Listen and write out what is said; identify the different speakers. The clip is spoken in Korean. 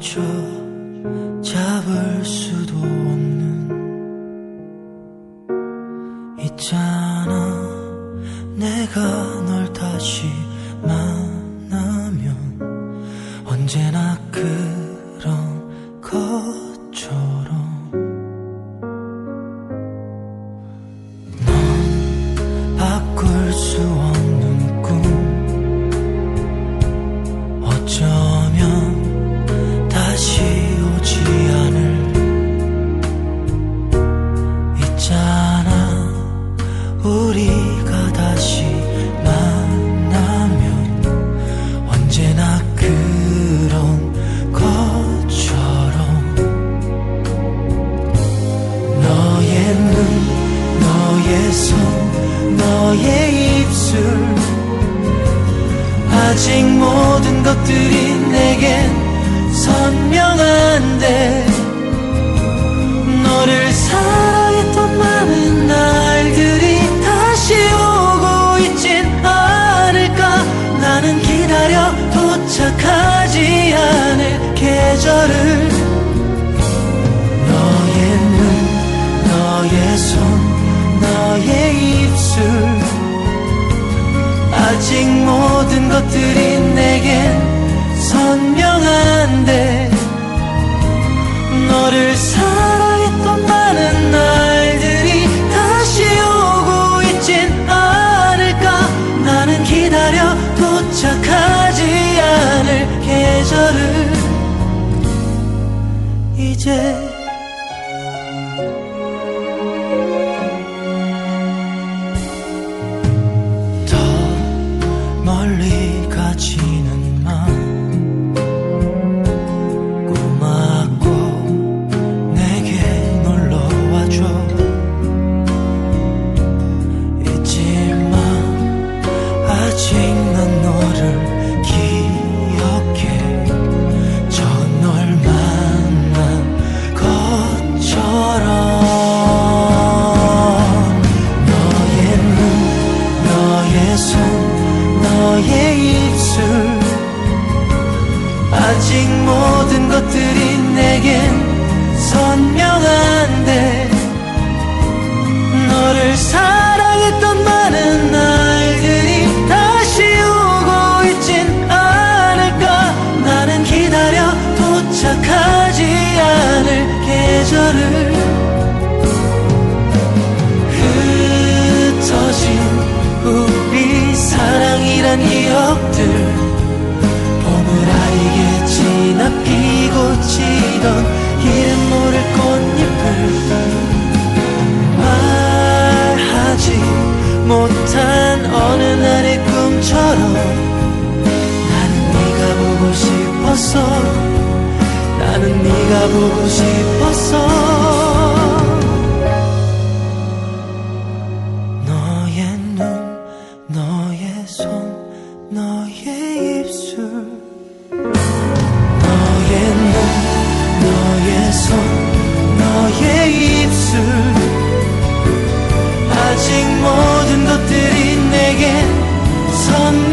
Speaker 1: 멈춰 잡을 수도 없는 있잖아. 내가 널 다시 만 너의 입술. 아직 모든 것들이 내겐 선명한데 너를 사랑했던 많은 날들이 다시 오고 있진 않을까? 나는 기다려 도착하지 않을 계절을 너의 눈 너의 손 너의 입술. 아직 모든 것들이 내겐 선명한데 너를 이제 더 멀리 가지 너의 손 너의 입술. 아직 모든 것들이 내겐 사랑이란 기억들 봄을 아리겠지 나 피고 지던 이름 모를 꽃잎을 말하지 못한 어느 날의 꿈처럼 나는 네가 보고 싶었어 나는 네가 보고 싶었어 선